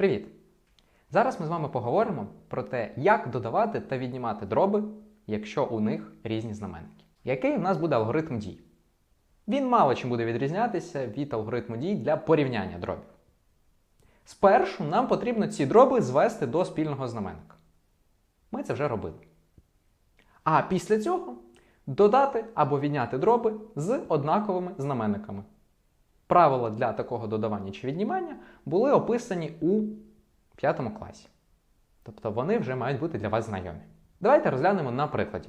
Привіт! Зараз ми з вами поговоримо про те, як додавати та віднімати дроби, якщо у них різні знаменники. Який у нас буде алгоритм дій? Він мало чим буде відрізнятися від алгоритму дій для порівняння дробів. Спершу нам потрібно ці дроби звести до спільного знаменника. Ми це вже робили. А після цього додати або відняти дроби з однаковими знаменниками. Правила для такого додавання чи віднімання були описані у 5 класі. Тобто вони вже мають бути для вас знайомі. Давайте розглянемо на прикладі.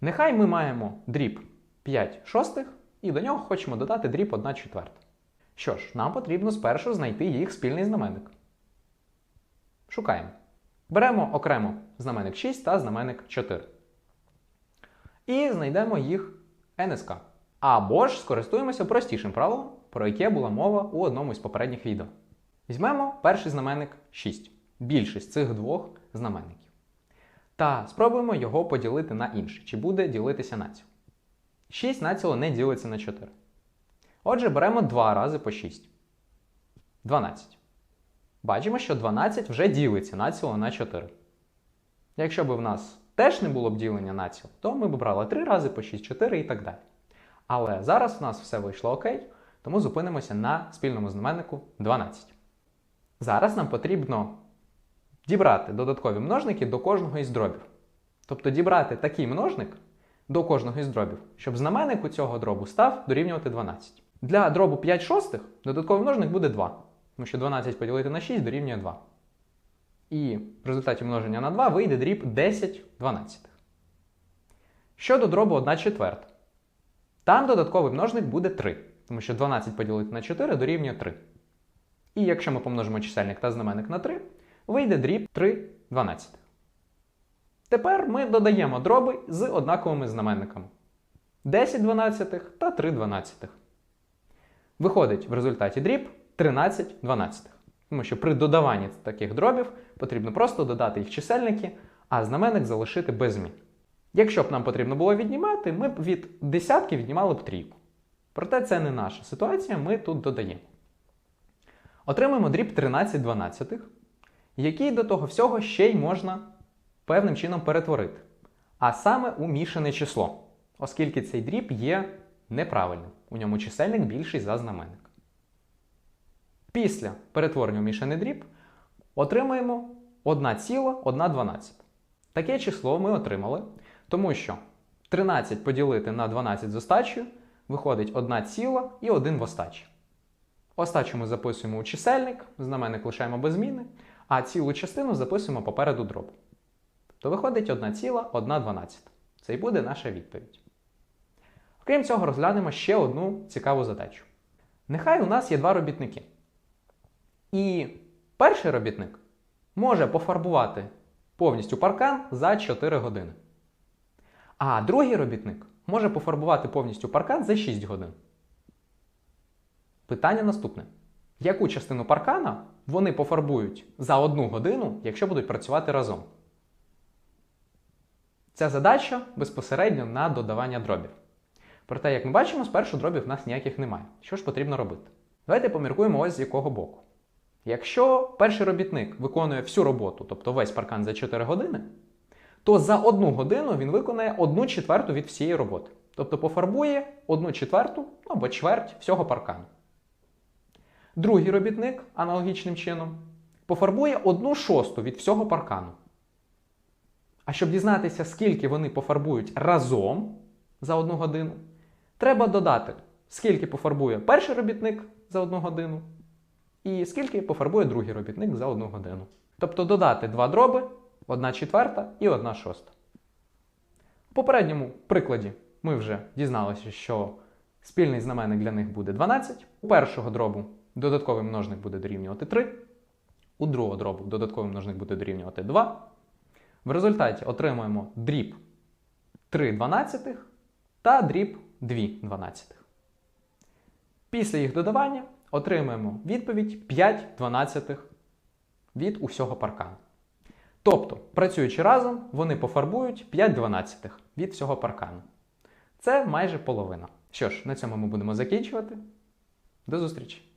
Нехай ми маємо дріб 5 шостих і до нього хочемо додати дріб 1 четверта. Що ж, нам потрібно спершу знайти їх спільний знаменник. Шукаємо. Беремо окремо знаменник 6 та знаменник 4. І знайдемо їх НСК. Або ж скористуємося простішим правилом, про яке була мова у одному із попередніх відео. Візьмемо перший знаменник 6, більшість цих двох знаменників. Та спробуємо його поділити на інший, чи буде ділитися націло. 6 націло не ділиться на 4. Отже, беремо 2 рази по 6. 12. Бачимо, що 12 вже ділиться націло на 4. Якщо б в нас теж не було б ділення націло, то ми б брали 3 рази по 6, 4 і так далі. Але зараз в нас все вийшло окей, тому зупинимося на спільному знаменнику 12. Зараз нам потрібно дібрати додаткові множники до кожного із дробів. Тобто дібрати такий множник до кожного із дробів, щоб знаменник у цього дробу став дорівнювати 12. Для дробу 5 шостих додатковий множник буде 2, тому що 12 поділити на 6 дорівнює 2. І в результаті множення на 2 вийде дріб 10 дванадцятих. Щодо дробу 1 четверта. Там додатковий множник буде 3, тому що 12 поділити на 4 дорівнює 3. І якщо ми помножимо чисельник та знаменник на 3, вийде дріб 3 12. Тепер ми додаємо дроби з однаковими знаменниками 10 12 та 3 12. Виходить в результаті дріб 13 12. Тому що при додаванні таких дробів потрібно просто додати їх чисельники, а знаменник залишити без змін. Якщо б нам потрібно було віднімати, ми б від десятки віднімали б трійку. Проте це не наша ситуація, ми тут додаємо. Отримуємо дріб 13 дванадцятих, який до того всього ще й можна певним чином перетворити. А саме у мішане число, оскільки цей дріб є неправильним. У ньому чисельник більший за знаменник. Після перетворення у мішаний дріб отримуємо 1,112. Таке число ми отримали, тому що 13 поділити на 12 з остачею виходить 1 ціла і 1 в остачі. Остачу ми записуємо у чисельник, знаменник лишаємо без зміни, а цілу частину записуємо попереду дроб. То виходить 1 ціла 1 12. Це і буде наша відповідь. Окрім цього, розглянемо ще одну цікаву задачу. Нехай у нас є два робітники. І перший робітник може пофарбувати повністю паркан за 4 години. А другий робітник може пофарбувати повністю паркан за 6 годин. Питання наступне: яку частину паркана вони пофарбують за 1 годину, якщо будуть працювати разом? Ця задача безпосередньо на додавання дробів. Проте, як ми бачимо, спершу дробів в нас ніяких немає. Що ж потрібно робити? Давайте поміркуємо ось з якого боку. Якщо перший робітник виконує всю роботу, тобто весь паркан за 4 години, то за одну годину він виконає одну четверту від всієї роботи. Тобто пофарбує одну четверту або чверть всього паркану. Другий робітник аналогічним чином пофарбує одну шосту від всього паркану. А щоб дізнатися, скільки вони пофарбують разом за одну годину, треба додати, скільки пофарбує перший робітник за одну годину, і скільки пофарбує другий робітник за одну годину. Тобто додати два дроби, одна четверта і одна шоста. У попередньому прикладі ми вже дізналися, що спільний знаменник для них буде 12. У першого дробу додатковий множник буде дорівнювати 3, у другого дробу додатковий множник буде дорівнювати 2. В результаті отримуємо дріб 3 дванадцятих та дріб 2 дванадцятих. Після їх додавання отримуємо відповідь 5 дванадцятих від усього паркану. Тобто, працюючи разом, вони пофарбують 5 дванадцятих від всього паркану. Це майже половина. Що ж, на цьому ми будемо закінчувати. До зустрічі!